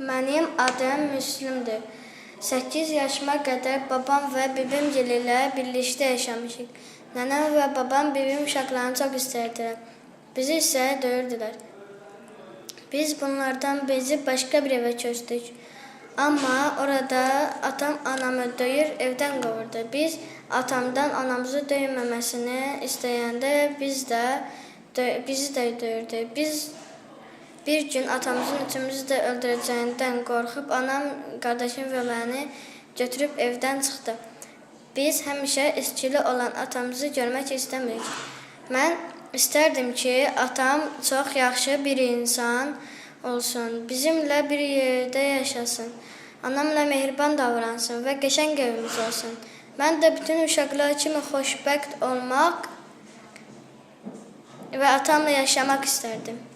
Mənim adım Müslümdür. 8 yaşıma qədər babam və bibim ilə birlikdə yaşamışıq. Nənəm və babam bibim uşaqlarını çox istərdilər. Bizi isə döyürdülər. Biz bunlardan bezib başqa bir evə köçdük. Amma orada atam anamı döyür, evdən qovurdu. Biz atamdan anamızı döyməməsini istəyəndə biz də dö- bizi də döyürdü. Biz bir gün atamızın üçümüzü də öldürəcəyindən qorxub anam, qardaşım və məni götürüb evdən çıxdı. Biz həmişə içkili olan atamızı görmək istəmirik. Mən istərdim ki, atam çox yaxşı bir insan olsun, bizimlə bir yerdə yaşasın. Anamla mehriban davransın və qəşəng evimiz olsun. Mən də bütün uşaqlar kimi xoşbəxt olmaq və atamla yaşamaq istərdim.